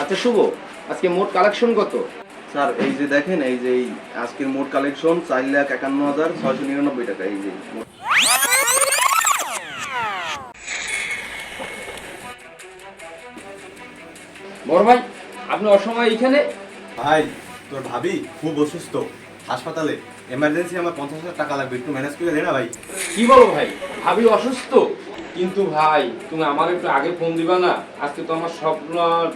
আচ্ছা শুভ। আজকে মোট কালেকশন কত? স্যার এই যে দেখেন এই যে এই আজকের মোট কালেকশন চার লাখ একান্ন হাজার ছয়শো নিরানব্বই টাকা এই যে। বড় ভাই আপনি অসময় এইখানে? ভাই তোর ভাবি খুব অসুস্থ। হাসপাতালে। এমার্জেন্সি আমার পঞ্চাশ হাজার টাকা লাগবে একটু ম্যানেজ করে দে না ভাই। কি বলো ভাই ভাবি অসুস্থ? কিন্তু ভাই তুমি আমার একটু আগে ফোন দিবা না? আজকে তো আমার সব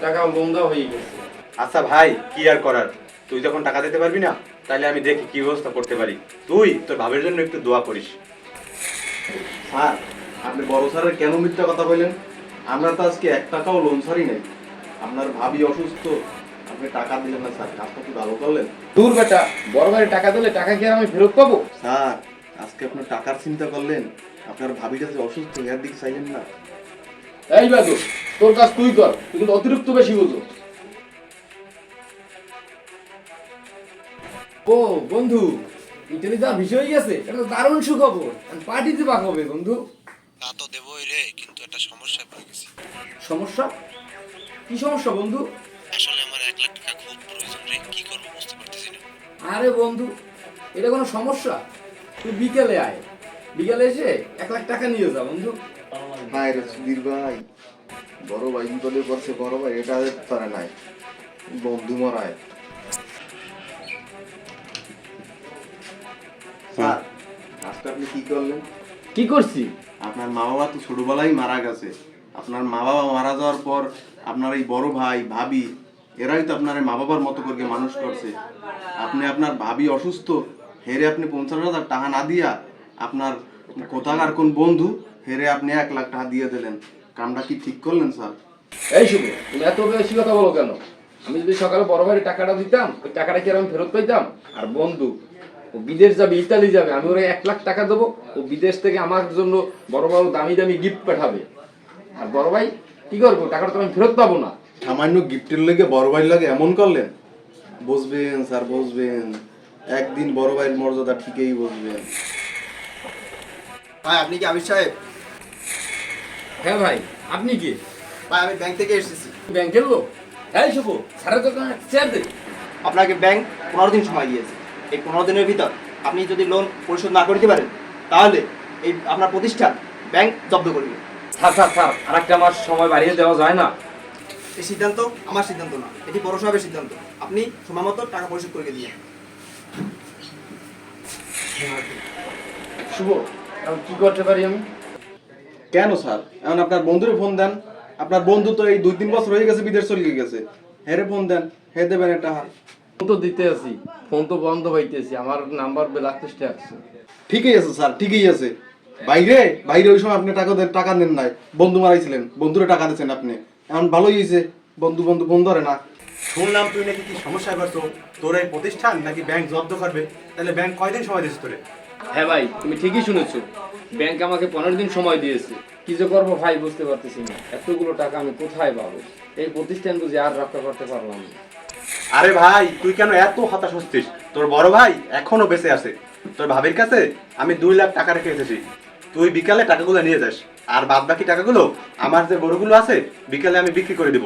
টাকা লঙ্গা হয়ে গেছে। আচ্ছা ভাই কি আর করার? তুই যখন টাকা দিতে পারবি না তাহলে আমি দেখি কি ব্যবস্থা করতে পারি। তুই তোর ভাবের জন্য একটু দোয়া করিস। স্যার আপনি বড় স্যারের কেন মিথ্যা কথা বললেন আমরা তো আজকে এক টাকাও লোন ছাড়ি নাই। আপনার ভাবি অসুস্থ। আপনি টাকা দিলেন না স্যার। কাজটা কি ভালো করলেন? দূর বেটা বড় ভাই টাকা দিলে টাকা কি আর আমি ফেরত পাবো? স্যার আজকে আপনার টাকার চিন্তা করলেন? আপনার ভাবিটা যে অসুস্থ এর দিকে চাইলেন না। এই বাদু তোর কাজ তুই কর তুই কিন্তু অতিরিক্ত বেশি বুঝো। ও বন্ধু ইটালি যা বিষয় হয়ে গেছে এটা তো দারুণ সুখবর। পার্টিতে পাক হবে বন্ধু। তা তো দেবই রে কিন্তু একটা সমস্যায় পড়ে গেছি। সমস্যা? কি সমস্যা বন্ধু? আসলে আমার এক লাখ টাকা খুব প্রয়োজন রে কি করব বুঝতে পারতেছি না। আরে বন্ধু এটা কোনো সমস্যা? তুই বিকেলে আয়। বিকেলে এসে এক লাখ টাকা নিয়ে যা বন্ধু। ভাই রে সুধীর ভাই বড় ভাই বিপদে পড়ছে বড় ভাই এটা তারা নাই। বন্ধু মরায়। স্যার আজকে আপনি কি করলেন? কি করছি? আপনার মা বাবা তো ছোটবেলায় মারা গেছে। আপনার মা বাবা মারা যাওয়ার পর আপনার এই বড় ভাই ভাবি এরাই তো আপনার মা বাবার মতো করে মানুষ করছে। আপনি আপনার ভাবি অসুস্থ হেরে আপনি পঞ্চাশ হাজার টাকা না দিয়া আপনার কোথাকার কোন বন্ধু? হেরে আপনি এক লাখ টাকা দিয়ে দিলেন। কামটা কি ঠিক করলেন স্যার? এই শুভ তুমি এত বেশি কথা বলো কেন? আমি যদি সকালে বড় ভাইয়ের টাকাটা দিতাম ওই টাকাটা কি আর আমি ফেরত পাইতাম? আর বন্ধু ও বিদেশ যাবে ইতালি যাবে আমি ওরা এক লাখ টাকা দেবো ও বিদেশ থেকে আমার জন্য বড় বড় দামি দামি গিফট পাঠাবে। আর বড় ভাই কি করব? টাকাটা তো আমি ফেরত পাবো না। সামান্য গিফটের লেগে বড় ভাইয়ের লাগে এমন করলেন? বসবেন স্যার বসবেন। একদিন বড় ভাইয়ের মর্যাদা ঠিকই বুঝবেন ভাই আপনি কি আবির সাহেব? হ্যাঁ ভাই আপনি কি? ভাই আমি ব্যাংক থেকে এসেছি। ব্যাংকের লোক? এই শুভ স্যারের দোকানে চেয়ার দে। আপনাকে ব্যাংক পনেরো দিন সময় দিয়েছে। এই পনেরো দিনের ভিতর আপনি যদি লোন পরিশোধ না করতে পারেন তাহলে এই আপনার প্রতিষ্ঠান ব্যাংক জব্দ করবে। স্যার স্যার স্যার আর একটা মাস সময় বাড়িয়ে দেওয়া যায় না। এই সিদ্ধান্ত আমার সিদ্ধান্ত না এটি পৌরসভার সিদ্ধান্ত। আপনি সময় মতো টাকা পরিশোধ করে দিয়ে শুভ এখন কি করতে পারি আমি? কেন স্যার? এখন আপনার বন্ধুরে ফোন দেন। আপনার বন্ধু তো এই দুই তিন বছর হয়ে গেছে বিদেশ চলে গেছে। হেরে ফোন দেন হে দেবেন একটা হাত ফোন তো দিতে আছি। ফোন তো বন্ধ হইতেছি আমার নাম্বার ব্ল্যাক লিস্টে আছে। ঠিকই আছে স্যার ঠিকই আছে। বাইরে বাইরে ওই সময় আপনি টাকা দেন টাকা দেন নাই। বন্ধু মারাইছিলেন বন্ধুরে টাকা দিয়েছেন আপনি। এখন ভালোই হয়েছে বন্ধু বন্ধু ফোন ধরে না। শুনলাম তুই নাকি কি সমস্যায় পড়ছো তোর এই প্রতিষ্ঠান নাকি ব্যাংক জব্দ করবে? তাহলে ব্যাংক কয়দিন সময় দিচ্ছে তোরে? হ্যাঁ ভাই, তুমি ঠিকই শুনেছো। ব্যাংক আমাকে পনেরো দিন সময় দিয়েছে। কি যে করব ভাই, বুঝতে পারতেছি না। এতগুলো টাকা আমি কোথায় পাবো? এই প্রতিষ্ঠান বুঝে আর রক্ষা করতে পারলাম আরে ভাই, তুই কেন এত হতাশ হচ্ছিস? তোর বড় ভাই এখনও বেঁচে আছে। তোর ভাবির কাছে আমি দুই লাখ টাকা রেখে এসেছি। তুই বিকালে টাকাগুলো নিয়ে যাস। আর বাদ বাকি টাকাগুলো আমার যে গরুগুলো আছে, বিকালে আমি বিক্রি করে দিব।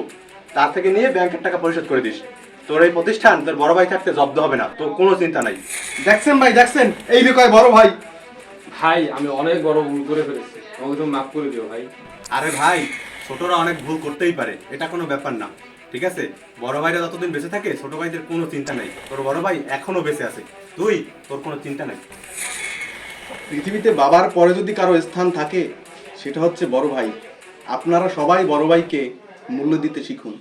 তার থেকে নিয়ে ব্যাংকের টাকা পরিশোধ করে দিস। তোর এই প্রতিষ্ঠান তোর বড় ভাই থাকতে জব্দ হবে না তোর কোনো চিন্তা নাই। দেখছেন ভাই দেখছেন? এই কয় বড় ভাই। ভাই আমি অনেক বড় ভুল করে ফেলেছি। আমাকে তুমি মাফ করে দিও ভাই। আরে ভাই ছোটরা অনেক ভুল করতেই পারে এটা কোনো ব্যাপার না ঠিক আছে? বড় ভাইরা যতদিন বেঁচে থাকে ছোট ভাইদের কোনো চিন্তা নাই। তোর বড় ভাই এখনও বেঁচে আছে। তুই তোর কোনো চিন্তা নাই। পৃথিবীতে বাবার পরে যদি কারও স্থান থাকে সেটা হচ্ছে বড় ভাই। আপনারা সবাই বড় ভাইকে মূল্য দিতে শিখুন।